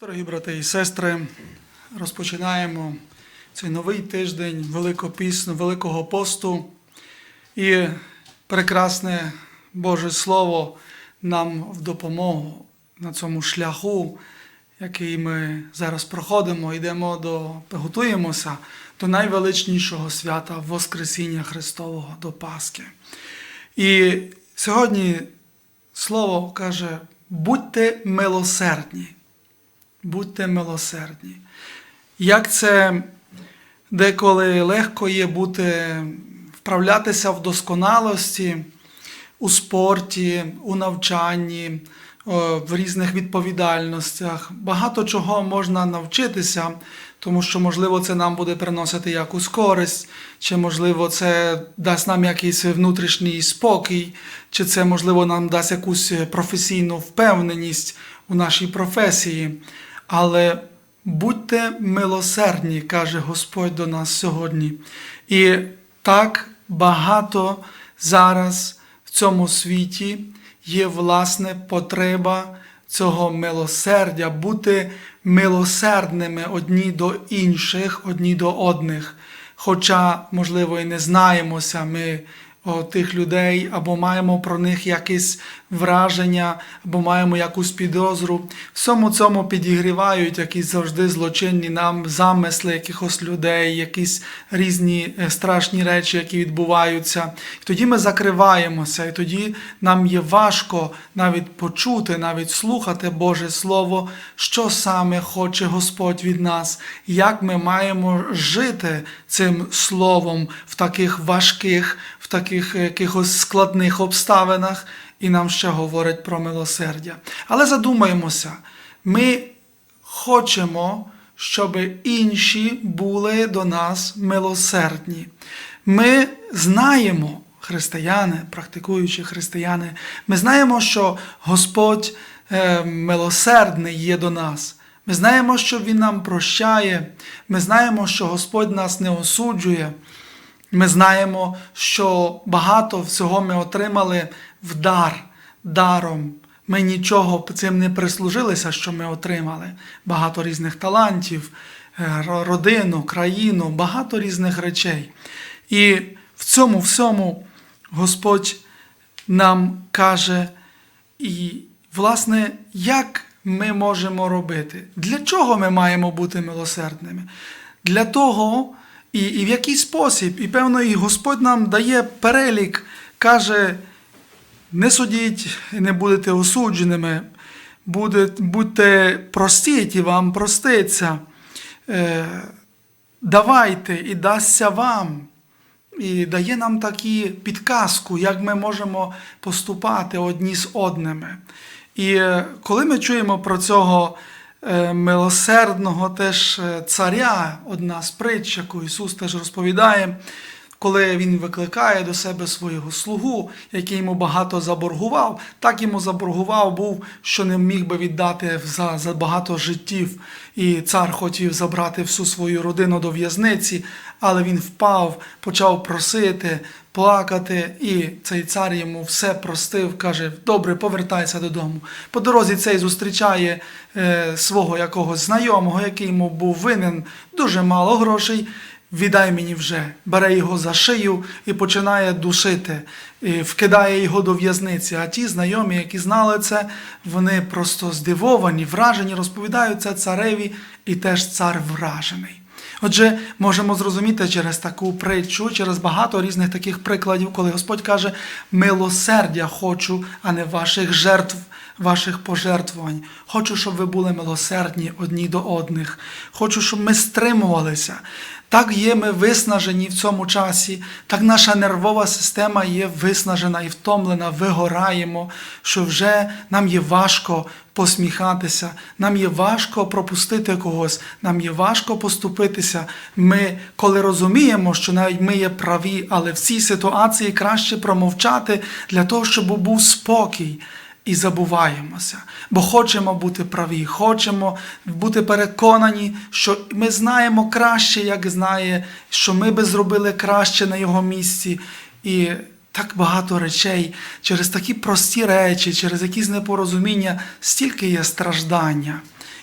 Дорогі брати і сестри, розпочинаємо цей новий тиждень Великопісну, Великого посту. І прекрасне Боже Слово нам в допомогу на цьому шляху, який ми зараз проходимо, йдемо до, готуємося до найвеличнішого свята Воскресіння Христового до Пасхи. І сьогодні Слово каже: будьте милосердні будьте милосердні. Як це деколи легко є бути, вправлятися в досконалості у спорті, у навчанні, в різних відповідальностях. Багато чого можна навчитися, тому що, можливо, це нам буде приносити якусь користь, чи, можливо, це дасть нам якийсь внутрішній спокій, чи це, можливо, нам дасть якусь професійну впевненість у нашій професії. Але будьте милосердні, каже Господь до нас сьогодні. І так багато зараз в цьому світі є власне потреба цього милосердя, бути милосердними одні до інших, одні до одних. Хоча, можливо, і не знаємося ми тих людей, або маємо про них якесь враження, або маємо якусь підозру. Всьому цьому підігрівають якісь завжди злочинні нам замисли якихось людей, якісь різні е, страшні речі, які відбуваються. І тоді ми закриваємося, і тоді нам є важко навіть почути, навіть слухати Боже Слово, що саме хоче Господь від нас, як ми маємо жити цим словом в таких важких, в таких якихось складних обставинах, і нам ще говорить про милосердя. Але задумаємося, ми хочемо, щоб інші були до нас милосердні. Ми знаємо, християни, практикуючі християни, ми знаємо, що Господь е, милосердний є до нас. Ми знаємо, що Він нам прощає, ми знаємо, що Господь нас не осуджує. Ми знаємо, що багато всього ми отримали в дар, даром. Ми нічого цим не прислужилися, що ми отримали. Багато різних талантів, е, родину, країну, багато різних речей. І в цьому всьому Господь нам каже, і, власне, як ми можемо робити? Для чого ми маємо бути милосердними? Для того, і, і в який спосіб, і певно, і Господь нам дає перелік, каже, не судіть, і не будете осудженими, будьте простіть і вам проститься. Е, давайте і дасться вам. І дає нам такі підказку, як ми можемо поступати одні з одними. І е, коли ми чуємо про цього милосердного теж е, царя, одна з притч, яку Ісус теж розповідає, коли Він викликає до себе свого слугу, який йому багато заборгував, так йому заборгував був, що не міг би віддати за, за багато життів. І цар хотів забрати всю свою родину до в'язниці, але він впав, почав просити, плакати, і цей цар йому все простив, каже: Добре, повертайся додому. По дорозі цей зустрічає е, свого якогось знайомого, який йому був винен дуже мало грошей. Віддай мені вже, бере його за шию і починає душити, і вкидає його до в'язниці. А ті знайомі, які знали це, вони просто здивовані, вражені, розповідають це цареві, і теж цар вражений. Отже, можемо зрозуміти через таку притчу, через багато різних таких прикладів, коли Господь каже: милосердя хочу, а не ваших жертв, ваших пожертвувань. Хочу, щоб ви були милосердні одні до одних. Хочу, щоб ми стримувалися. Так є ми виснажені в цьому часі, так наша нервова система є виснажена і втомлена, вигораємо, що вже нам є важко посміхатися, нам є важко пропустити когось, нам є важко поступитися. Ми, коли розуміємо, що навіть ми є праві, але в цій ситуації краще промовчати для того, щоб був спокій. І забуваємося, бо хочемо бути праві, хочемо бути переконані, що ми знаємо краще, як знає, що ми би зробили краще на його місці. І так багато речей через такі прості речі, через якісь непорозуміння, стільки є страждання.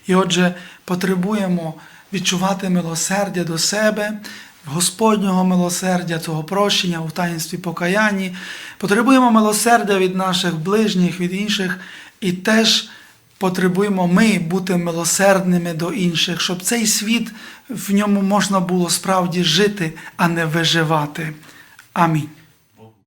І отже, потребуємо відчувати милосердя до себе, Господнього милосердя, цього прощення у таїнстві покаянні. Потребуємо милосердя від наших ближніх, від інших, і теж потребуємо ми бути милосердними до інших, щоб цей світ в ньому можна було справді жити, а не виживати. Амінь.